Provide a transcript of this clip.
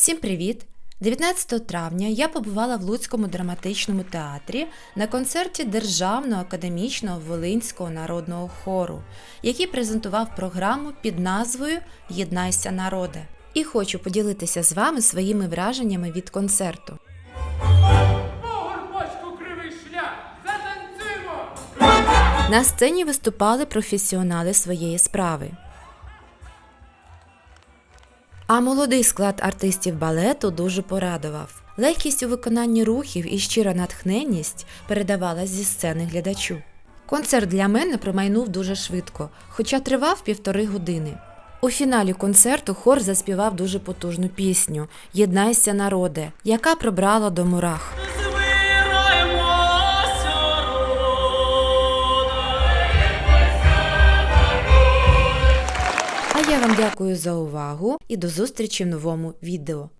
Всім привіт! 19 травня я побувала в Луцькому драматичному театрі на концерті Державного академічного Волинського народного хору, який презентував програму під назвою Єднайся народе. І хочу поділитися з вами своїми враженнями від концерту. На сцені виступали професіонали своєї справи. А молодий склад артистів балету дуже порадував. Легкість у виконанні рухів і щира натхненність передавалась зі сцени глядачу. Концерт для мене промайнув дуже швидко, хоча тривав півтори години. У фіналі концерту хор заспівав дуже потужну пісню Єднайся, народе, яка пробрала до мурах. Я вам дякую за увагу і до зустрічі в новому відео.